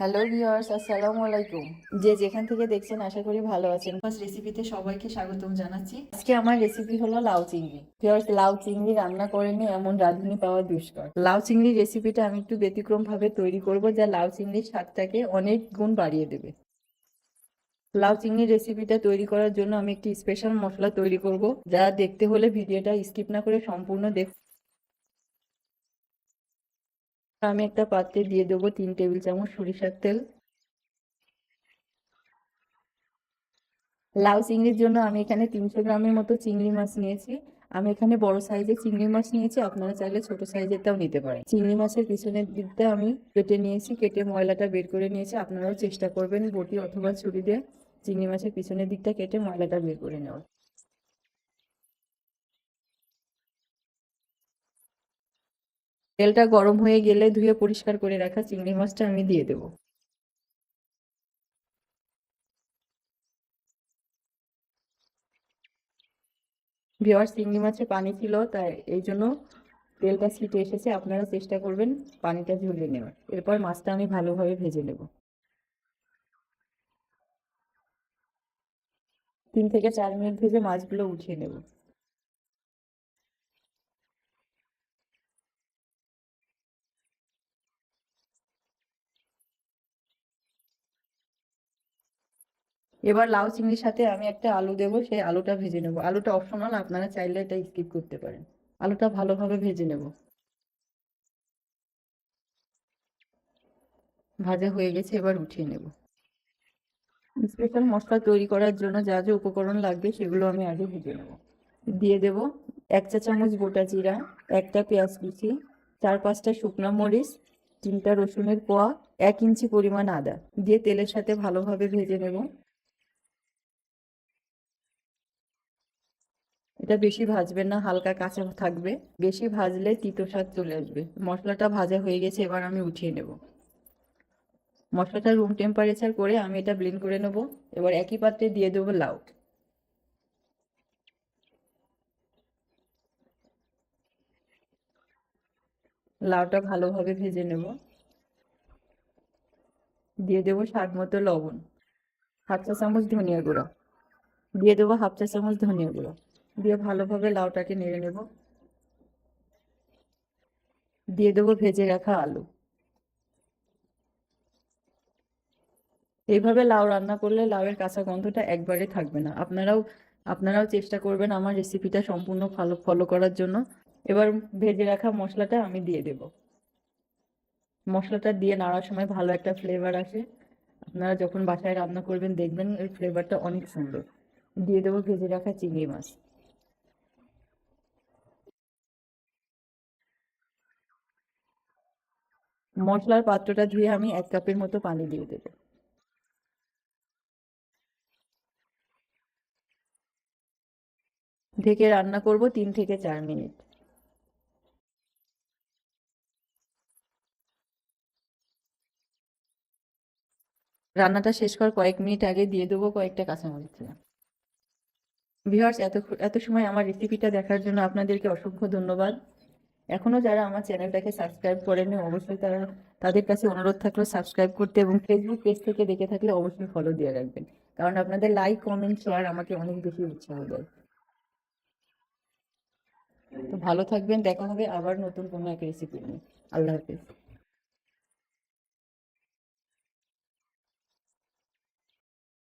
Hello viewers আসসালামু আলাইকুম যে যেখান থেকে দেখছেন, আশা করি ভালো আছেন। ফার্স্ট রেসিপিতে সবাইকে স্বাগতম জানাচ্ছি। আজকে আমার রেসিপি হলো লাউ চিংড়ি। ভিউয়ার্স লাউ চিংড়ি রান্না করেনি এমন রাঁধুনি পাওয়া দুষ্কর। লাউ চিংড়ি রেসিপিটা আমি একটু ব্যতিক্রম ভাবে তৈরি করব, যা লাউ চিংড়ির স্বাদটাকে অনেক গুণ বাড়িয়ে দেবে। লাউ চিংড়ি রেসিপিটা তৈরি করার জন্য আমি একটি স্পেশাল মশলা তৈরি করব, যা দেখতে হলে ভিডিওটা স্কিপ না করে সম্পূর্ণ দেখ আমি একটা পাত্রে দিয়ে দেবো তিন টেবিল চামচ সরিষার তেল। লাউ চিংড়ির জন্য আমি এখানে তিনশো গ্রামের মতো চিংড়ি মাছ নিয়েছি। আমি এখানে বড় সাইজের চিংড়ি মাছ নিয়েছি, আপনারা চাইলে ছোট সাইজেরটাও নিতে পারেন। চিংড়ি মাছের পিছনের দিকটা আমি কেটে নিয়েছি, কেটে ময়লাটা বের করে নিয়েছি, আপনারাও চেষ্টা করবেন বটি অথবা ছুরি দিয়ে চিংড়ি মাছের পিছনের দিকটা কেটে ময়লাটা বের করে নেওয়ার। তেলটা গরম হয়ে গেলে ধুয়ে পরিষ্কার করে রাখা চিংড়ি মাছটা আমি দিয়ে দেব। ভিওয়ার চিংড়ি মাছে পানি ছিল, তাই এই জন্য তেলটা ছিটে এসেছে। আপনারা চেষ্টা করবেন পানিটা ঝরিয়ে নেওয়ার। এরপর মাছটা আমি ভালোভাবে ভেজে নেব। তিন থেকে চার মিনিট ভেজে মাছগুলো উঠিয়ে নেব। এবার লাউ চিংড়ির সাথে আমি একটা আলু দেবো, সেই আলুটা ভেজে নেব। আলুটা অপশনাল, আপনারা চাইলে এটা স্কিপ করতে পারেন। আলুটা ভালোভাবে ভেজে নেব। ভাজা হয়ে গেছে, এবার উঠিয়ে নেব। স্পেশাল মশলা তৈরি করার জন্য যা যা উপকরণ লাগবে, সেগুলো আমি আগে ভেজে নেব। দিয়ে দেব এক চা চামচ গোটা জিরা, একটা পেঁয়াজ কুচি, চার পাঁচটা শুকনো মরিচ, তিনটা রসুনের কোয়া, এক ইঞ্চি পরিমাণ আদা। দিয়ে তেলের সাথে ভালোভাবে ভেজে নেব। এটা বেশি ভাজবেন না, হালকা কাঁচা থাকবে। বেশি ভাজলে তিতো স্বাদ চলে আসবে। মশলাটা ভাজা হয়ে গেছে, এবার আমি উঠিয়ে নেব। মশলাটা রুম টেম্পারেচার করে আমি এটা ব্লেন্ড করে নেব। এবার একই পাত্রে দিয়ে দেবো লাউ। লাউটা ভালোভাবে ভেজে নেব। দিয়ে দেবো স্বাদ মতো লবণ। হাফ চা চামচ ধনিয়া গুঁড়ো। দিয়ে দেবো হাফ চা চামচ ধনিয়া গুঁড়ো। দিয়ে ভালোভাবে লাউটাকে নেড়ে নেব। দিয়ে দেবো ভেজে রাখা আলু। এইভাবে লাউ রান্না করলে লাউয়ের কাঁচা গন্ধটা একবারে থাকবে না। আপনারাও আপনারাও চেষ্টা করবেন আমার রেসিপিটা সম্পূর্ণ ফলো ফলো করার জন্য। এবার ভেজে রাখা মশলাটা আমি দিয়ে দেব। মশলাটা দিয়ে নাড়ার সময় ভালো একটা ফ্লেভার আসে। আপনারা যখন বাসায় রান্না করবেন দেখবেন এর ফ্লেভারটা অনেক সুন্দর। দিয়ে দেবো ভেজে রাখা চিংড়ি মাছ। মশলার পাত্রটা ধুয়ে আমি এক কাপের মতো পানি দিয়ে দেবো। ঢেকে রান্না করব তিন থেকে চার মিনিট। রান্নাটা শেষ করার কয়েক মিনিট আগে দিয়ে দেবো কয়েকটা কাঁচামরিচ। ভিউয়ার্স, এত এত সময় আমার রেসিপিটা দেখার জন্য আপনাদেরকে অসংখ্য ধন্যবাদ। এখনও যারা আমার চ্যানেলটাকে সাবস্ক্রাইব করেনি অবশ্যই তারা তাদের কাছে অনুরোধ থাকল সাবস্ক্রাইব করতে এবং ফেসবুক পেজ থেকে দেখে থাকলে অবশ্যই ফলো দিয়ে রাখবেন। কারণ আপনাদের লাইক কমেন্ট শেয়ার আমাকে অনেক বেশি উৎসাহ দেয়। তো ভালো থাকবেন, দেখা হবে আবার নতুন কোনো এক রেসিপি নিয়ে। আল্লাহ হাফিজ।